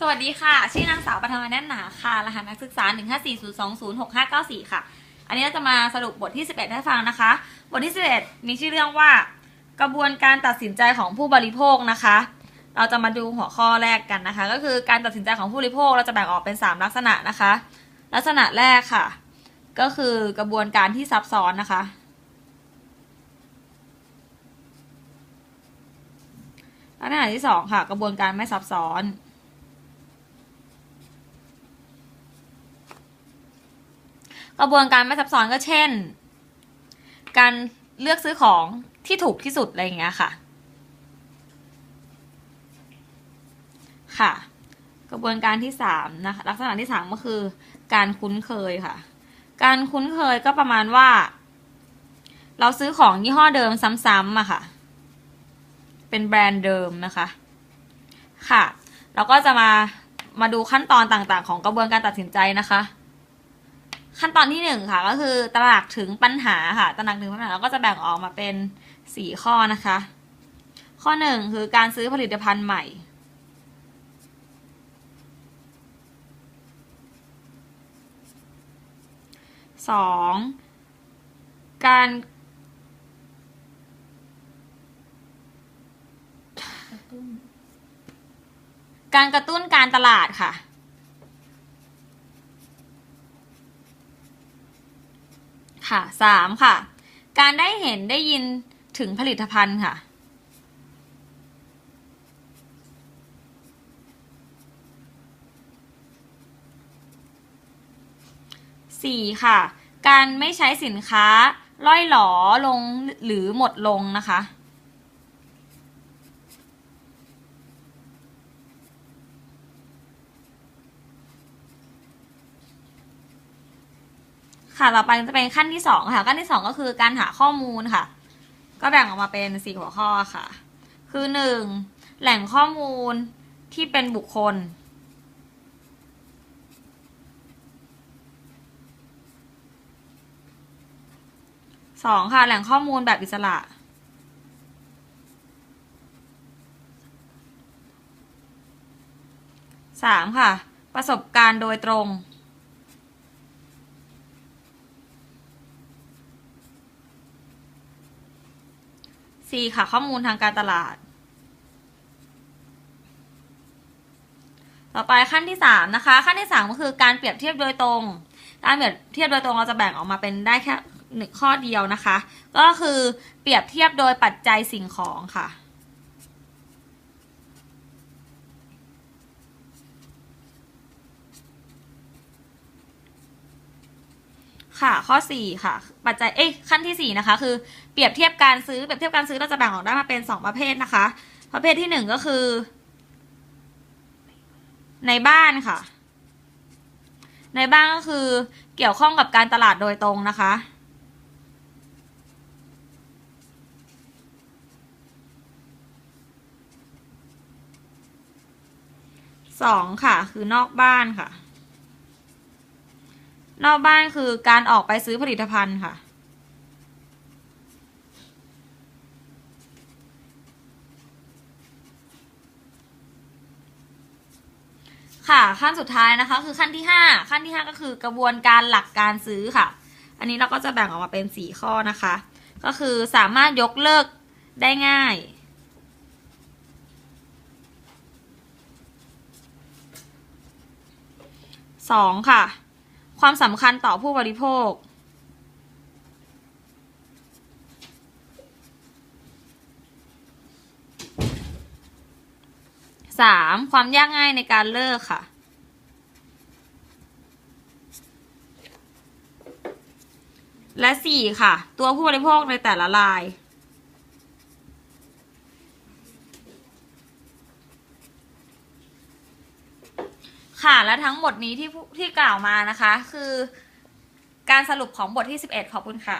สวัสดีค่ะ ชื่อนางสาวปฐมแน่นหนาค่ะ รหัสนักศึกษา 1 5 4 0 2 0 6 5 9 4 ค่ะ อันนี้เราจะมาสรุปบทที่ 11 ให้ฟังนะคะ บทที่ 11 มีชื่อเรื่องว่า กระบวนการตัดสินใจของผู้บริโภคนะคะ เราจะมาดูหัวข้อแรกกันนะคะ ก็คือการตัดสินใจของผู้บริโภคเราจะแบ่งออกเป็น 3 ลักษณะนะคะ ลักษณะแรกค่ะ ก็คือกระบวนการที่ซับซ้อนนะคะลักษณะที่สองค่ะ กระบวนการไม่ซับซ้อน กระบวนการไม่ซับซ้อนก็เช่น การเลือกซื้อของที่ถูกที่สุดอะไรอย่างเงี้ยค่ะ ค่ะ กระบวนการที่สามนะคะลักษณะที่สามก็คือ การคุ้นเคยค่ะ การคุ้นเคยก็ประมาณว่า เราซื้อของยี่ห้อเดิมซ้ำๆอะค่ะ เป็นแบรนด์เดิมนะคะ ค่ะ เราก็จะมามาดูขั้นตอนต่างๆ ของกระบวนการตัดสินใจนะคะ ขั้นตอนที่หนึ่งค่ะ ก็คือตระหนักถึงปัญหาค่ะ ตระหนักถึงปัญหาเราก็จะแบ่งออกมาเป็นสี่ข้อนะคะ ข้อหนึ่งคือการซื้อผลิตภัณฑ์ใหม่สองการ การกระตุ้นการตลาดค่ะ ค่ะสามค่ะ การได้เห็นได้ยินถึงผลิตภัณฑ์ค่ะ สี่ค่ะ การไม่ใช้สินค้าล่อยหลอลงหรือหมดลงนะคะ ค่ะ ต่อไปจะเป็นขั้นที่สองค่ะ ขั้นที่สองก็คือการหาข้อมูลค่ะ ก็แบ่งออกมาเป็นสี่หัวข้อค่ะ คือหนึ่งแหล่งข้อมูลที่เป็นบุคคลสองค่ะ แหล่งข้อมูลแบบอิสระสามค่ะ ประสบการณ์โดยตรง สี่ค่ะ ข้อมูลทางการตลาด ต่อไปขั้นที่สามนะคะ ขั้นที่สามก็คือการเปรียบเทียบโดยตรง การเปรียบเทียบโดยตรงเราจะแบ่งออกมาเป็นได้แค่หนึ่งข้อเดียวนะคะ ก็คือเปรียบเทียบโดยปัจจัยสิ่งของค่ะ ค่ะข้อสี่ค่ะ ปัจจัยเอ้ยขั้นที่สี่นะคะ คือเปรียบเทียบการซื้อเปรียบเทียบการซื้อเราจะแบ่งออกได้มาเป็นสองประเภทนะคะ ประเภทที่หนึ่งก็คือ ในบ้านค่ะ ในบ้านก็คือเกี่ยวข้องกับการตลาดโดยตรงนะคะ สองค่ะ คือนอกบ้านค่ะ นอกบ้านคือการออกไปซื้อผลิตภัณฑ์ค่ะ ค่ะขั้นสุดท้ายนะคะ คือขั้นที่ห้าขั้นที่ห้าก็คือกระบวนการหลักการซื้อค่ะ อันนี้เราก็จะแบ่งออกมาเป็นสี่ข้อนะคะ ก็คือสามารถยกเลิกได้ง่ายสองค่ะ ความสำคัญต่อผู้บริโภคสามความยากง่ายในการเลิกค่ะ และสี่ค่ะ ตัวผู้บริโภคในแต่ละราย ค่ะ และทั้งหมดนี้ที่ที่กล่าวมานะคะ คือการสรุปของบทที่ 11 ขอบคุณค่ะ